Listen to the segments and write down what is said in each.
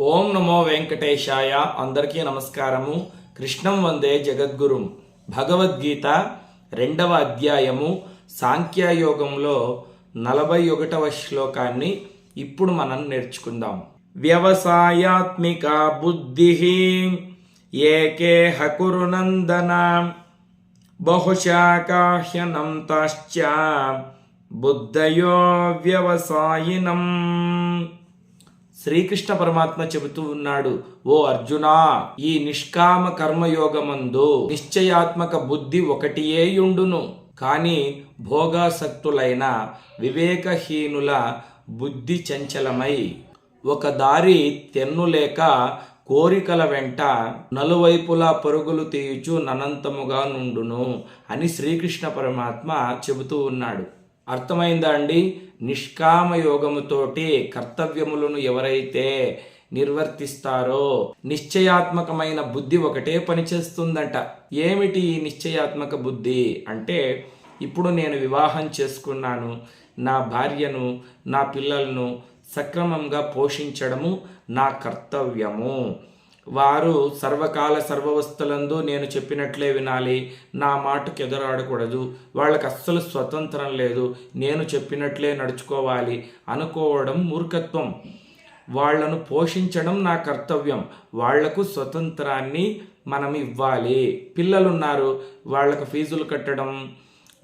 ఓం నమో వెంకటేశాయ. అందరికీ నమస్కారము. కృష్ణం వందే జగద్గురుం. భగవద్గీత రెండవ అధ్యాయము. సాంఖ్యయోగంలో నలభై ఒకటవ శ్లోకాన్ని ఇప్పుడు మనం నేర్చుకుందాం. వ్యవసాయాత్మిక బుద్ధి ఏకే హకురునందన బహుశాకాహ్యనం తాశ్చ బుద్ధయో వ్యవసాయినం. శ్రీకృష్ణ పరమాత్మ చెబుతూ ఉన్నాడు ఓ అర్జునా ఈ నిష్కామ కర్మయోగమందు నిశ్చయాత్మక బుద్ధి ఒకటియే యుండును. కాని భోగాసక్తులైన వివేకహీనుల బుద్ధి చంచలమై ఒక దారి తెన్నులేక కోరికల వెంట నలువైపులా పరుగులు తీయుచు ననంతముగా నుండును అని శ్రీకృష్ణ పరమాత్మ చెబుతూ ఉన్నాడు. అర్థమైందా అండి? నిష్కామ యోగముతోటి కర్తవ్యములను ఎవరైతే నిర్వర్తిస్తారో నిశ్చయాత్మకమైన బుద్ధి ఒకటే పనిచేస్తుందంట. ఏమిటి ఈ నిశ్చయాత్మక బుద్ధి? అంటే ఇప్పుడు నేను వివాహం చేసుకున్నాను నా భార్యను నా పిల్లలను సక్రమంగా పోషించడము నా కర్తవ్యము. వారు సర్వకాల సర్వవస్థలందు నేను చెప్పినట్లే వినాలి. నా మాటకు ఎదురాడకూడదు వాళ్ళకి అస్సలు స్వతంత్రం లేదు. నేను చెప్పినట్లే నడుచుకోవాలి. అనుకోవడం మూర్ఖత్వం. వాళ్ళను పోషించడం నా కర్తవ్యం. వాళ్ళకు స్వతంత్రాన్ని మనం ఇవ్వాలి పిల్లలున్నారు. వాళ్ళకు ఫీజులు కట్టడం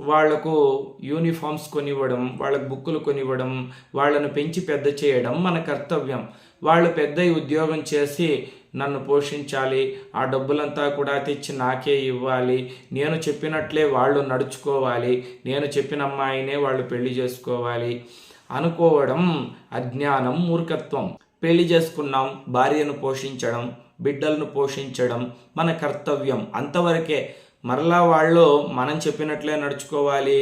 వాళ్ళకు యూనిఫామ్స్ కొనివ్వడం వాళ్ళకు బుక్కులు కొనివ్వడం వాళ్ళను పెంచి పెద్ద చేయడం మన కర్తవ్యం. వాళ్ళు పెద్ద ఉద్యోగం చేసి నన్ను పోషించాలి ఆ డబ్బులంతా కూడా తెచ్చి నాకే ఇవ్వాలి. నేను చెప్పినట్లే వాళ్ళు నడుచుకోవాలి. నేను చెప్పిన అమ్మాయినే వాళ్ళు పెళ్ళి చేసుకోవాలి. అనుకోవడం అజ్ఞానం మూర్ఖత్వం. పెళ్ళి చేసుకున్నాం భార్యను పోషించడం బిడ్డలను పోషించడం మన కర్తవ్యం. అంతవరకే మరలా వాళ్ళు మనం చెప్పినట్లే నడుచుకోవాలి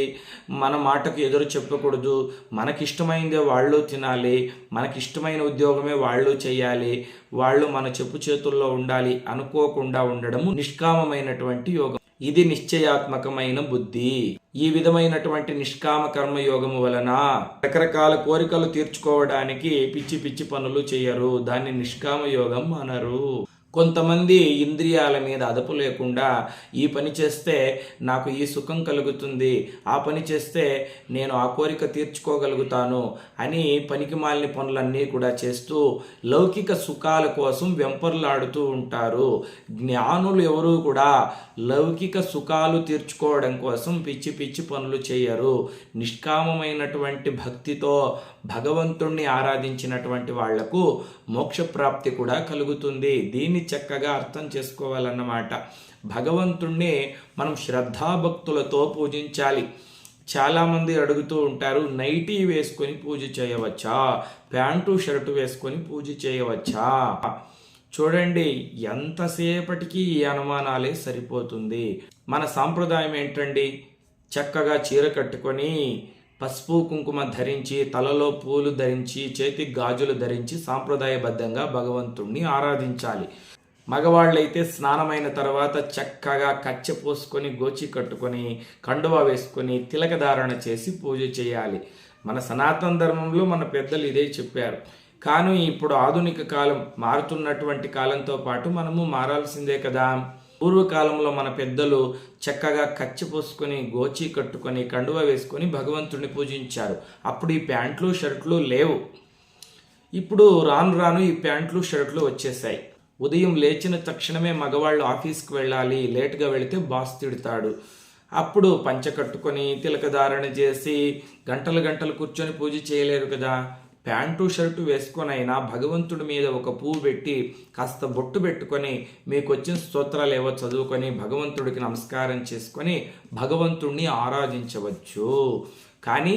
మన మాటకు ఎదురు చెప్పకూడదు మనకిష్టమైందే వాళ్ళు తినాలి మనకిష్టమైన ఉద్యోగమే వాళ్ళు చేయాలి వాళ్ళు మన చెప్పు చేతుల్లో ఉండాలి అనుకోకుండా ఉండడము నిష్కామమైనటువంటి యోగం. ఇది నిశ్చయాత్మకమైన బుద్ధి. ఈ విధమైనటువంటి నిష్కామ కర్మ యోగము వలన రకరకాల కోరికలు తీర్చుకోవడానికి పిచ్చి పిచ్చి పనులు చేయరు. దాన్ని నిష్కామ యోగం అనరు. కొంతమంది ఇంద్రియాల మీద అదుపు లేకుండా ఈ పని చేస్తే నాకు ఈ సుఖం కలుగుతుంది ఆ పని చేస్తే నేను ఆ కోరిక తీర్చుకోగలుగుతాను అని పనికి మాలిన పనులన్నీ కూడా చేస్తూ లౌకిక సుఖాల కోసం వెంపర్లాడుతూ ఉంటారు. జ్ఞానులు ఎవరూ కూడా లౌకిక సుఖాలు తీర్చుకోవడం కోసం పిచ్చి పిచ్చి పనులు చేయరు. నిష్కామమైనటువంటి భక్తితో భగవంతుణ్ణి ఆరాధించినటువంటి వాళ్ళకు మోక్షప్రాప్తి కూడా కలుగుతుంది. దీన్ని చక్కగా అర్థం చేసుకోవాలన్నమాట. భగవంతుణ్ణి మనం శ్రద్ధాభక్తులతో పూజించాలి. చాలామంది అడుగుతూ ఉంటారు నైటీ వేసుకొని పూజ చేయవచ్చా? ప్యాంటు షర్టు వేసుకొని పూజ చేయవచ్చా? చూడండి ఎంతసేపటికి ఈ అనుమానాలే సరిపోతుంది. మన సాంప్రదాయం ఏంటండి? చక్కగా చీర కట్టుకొని పసుపు కుంకుమ ధరించి తలలో పూలు ధరించి చేతికి గాజులు ధరించి సాంప్రదాయబద్ధంగా భగవంతుణ్ణి ఆరాధించాలి. మగవాళ్ళైతే స్నానమైన తర్వాత చక్కగా కచ్చ పోసుకొని గోచి కట్టుకొని కండువా వేసుకొని తిలకధారణ చేసి పూజ చేయాలి. మన సనాతన ధర్మంలో మన పెద్దలు ఇదే చెప్పారు. కానీ ఇప్పుడు ఆధునిక కాలం మారుతున్నటువంటి కాలంతో పాటు మనము మారాల్సిందే కదా. పూర్వకాలంలో మన పెద్దలు చక్కగా కచ్చి పోసుకొని గోచి కట్టుకొని కండువ వేసుకొని భగవంతుడిని పూజించారు. అప్పుడు ఈ ప్యాంట్లు షర్ట్లు లేవు. ఇప్పుడు రాను రాను ఈ ప్యాంట్లు షర్ట్లు వచ్చేసాయి. ఉదయం లేచిన తక్షణమే మగవాళ్ళు ఆఫీస్కి వెళ్ళాలి లేట్గా వెళితే బాస్ తిడతాడు. అప్పుడు పంచ కట్టుకొని తిలకధారణ చేసి గంటలు గంటలు కూర్చొని పూజ చేయలేరు కదా. ప్యాంటు షర్టు వేసుకొనైనా భగవంతుడి మీద ఒక పువ్వు పెట్టి కాస్త బొట్టు పెట్టుకొని మీకు వచ్చిన స్తోత్రాలు ఏవో చదువుకొని భగవంతుడికి నమస్కారం చేసుకొని భగవంతుడిని ఆరాధించవచ్చు. కానీ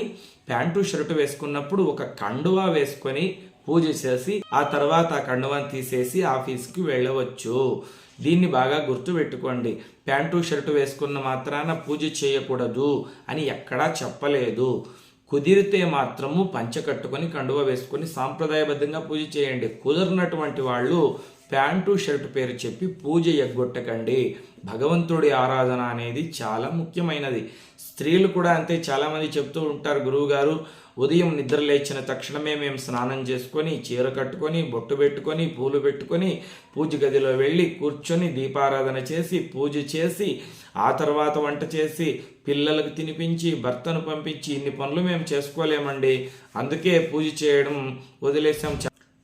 ప్యాంటు షర్టు వేసుకున్నప్పుడు ఒక కండువా వేసుకొని పూజ చేసి ఆ తర్వాత ఆ కండువాన్ని తీసేసి ఆఫీస్కి వెళ్ళవచ్చు. దీన్ని బాగా గుర్తుపెట్టుకోండి. ప్యాంటు షర్టు వేసుకున్న మాత్రాన పూజ చేయకూడదు అని ఎక్కడా చెప్పలేదు. కుదిరితే మాత్రము పంచ కట్టుకొని కండువ వేసుకొని సాంప్రదాయబద్ధంగా పూజ చేయండి. కుదరినటువంటి వాళ్ళు ప్యాంటు షర్టు పేరు చెప్పి పూజ ఎగ్గొట్టకండి. భగవంతుడి ఆరాధన అనేది చాలా ముఖ్యమైనది. స్త్రీలు కూడా అంతే చాలామంది చెప్తూ ఉంటారు గురువు గారు ఉదయం నిద్ర లేచిన తక్షణమే మేము స్నానం చేసుకొని చీర కట్టుకొని బొట్టు పెట్టుకొని పూలు పెట్టుకొని పూజ గదిలో వెళ్ళి కూర్చొని దీపారాధన చేసి పూజ చేసి ఆ తర్వాత వంట చేసి పిల్లలకు తినిపించి భర్తను పంపించి ఇన్ని పనులు మేము చేసుకోలేమండి. అందుకే పూజ చేయడం వదిలేసాం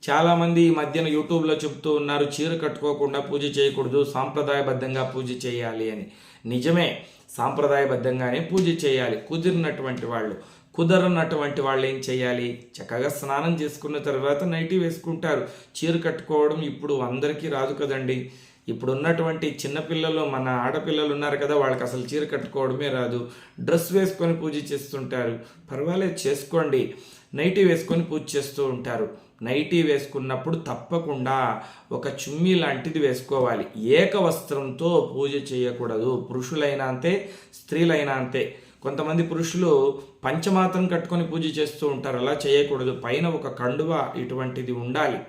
చాలామంది ఈ మధ్యన యూట్యూబ్లో చెప్తూ ఉన్నారు చీర కట్టుకోకుండా పూజ చేయకూడదు సాంప్రదాయబద్ధంగా పూజ చేయాలి అని. నిజమే సాంప్రదాయబద్ధంగానే పూజ చేయాలి కుదిరినటువంటి వాళ్ళు. కుదరనటువంటి వాళ్ళు ఏం చేయాలి? చక్కగా స్నానం చేసుకున్న తర్వాత నైటీ వేసుకుంటారు. చీర కట్టుకోవడం ఇప్పుడు అందరికీ రాదు కదండి. ఇప్పుడు ఉన్నటువంటి చిన్నపిల్లలు మన ఆడపిల్లలు ఉన్నారు కదా వాళ్ళకి అసలు చీర కట్టుకోవడమే రాదు. డ్రెస్ వేసుకొని పూజ చేస్తుంటారు. పర్వాలేదు చేసుకోండి. నైటీ వేసుకొని పూజ చేస్తూ ఉంటారు. నైటీ వేసుకున్నప్పుడు తప్పకుండా ఒక చుమ్మీ లాంటిది వేసుకోవాలి. ఏక వస్త్రంతో పూజ చేయకూడదు. పురుషులైనా అంతే స్త్రీలైనా అంతే. కొంతమంది పురుషులు పంచమాత్రం కట్టుకొని పూజ చేస్తూ ఉంటారు. అలా చేయకూడదు. పైన ఒక కండువ ఇటువంటిది ఉండాలి.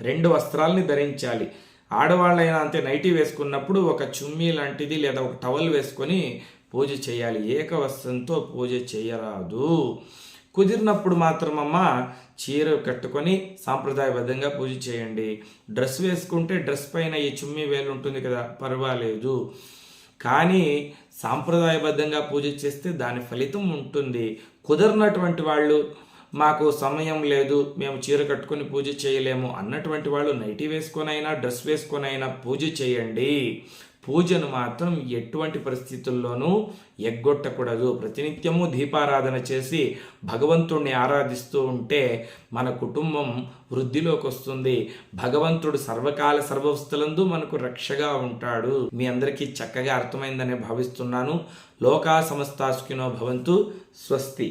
రెండు వస్త్రాలని ధరించాలి. ఆడవాళ్ళైనా అంతే నైటీ వేసుకున్నప్పుడు ఒక చుమ్మీ లాంటిది లేదా ఒక టవల్ వేసుకొని పూజ చేయాలి. ఏక వస్త్రంతో పూజ చేయరాదు. కుదిరినప్పుడు మాత్రమమ్మ చీర కట్టుకొని సాంప్రదాయబద్ధంగా పూజ చేయండి. డ్రెస్ వేసుకుంటే డ్రెస్ పైన ఈ చుమ్మి వేలు ఉంటుంది కదా పర్వాలేదు. కానీ సాంప్రదాయబద్ధంగా పూజ చేస్తే దాని ఫలితం ఉంటుంది. కుదరనటువంటి వాళ్ళు మాకు సమయం లేదు మేము చీర కట్టుకొని పూజ చేయలేము అన్నటువంటి వాళ్ళు నైటీ వేసుకొనైనా డ్రెస్ వేసుకొనైనా పూజ చేయండి. పూజను మాత్రం ఎటువంటి పరిస్థితుల్లోనూ ఎగ్గొట్టకూడదు. ప్రతినిత్యము దీపారాధన చేసి భగవంతుణ్ణి ఆరాధిస్తూ ఉంటే మన కుటుంబం వృద్ధిలోకి వస్తుంది భగవంతుడు సర్వకాల సర్వవస్థలందు మనకు రక్షగా ఉంటాడు. మీ అందరికీ చక్కగా అర్థమైందని భావిస్తున్నాను. లోకా సమస్తాసుకినో భవంతు స్వస్తి.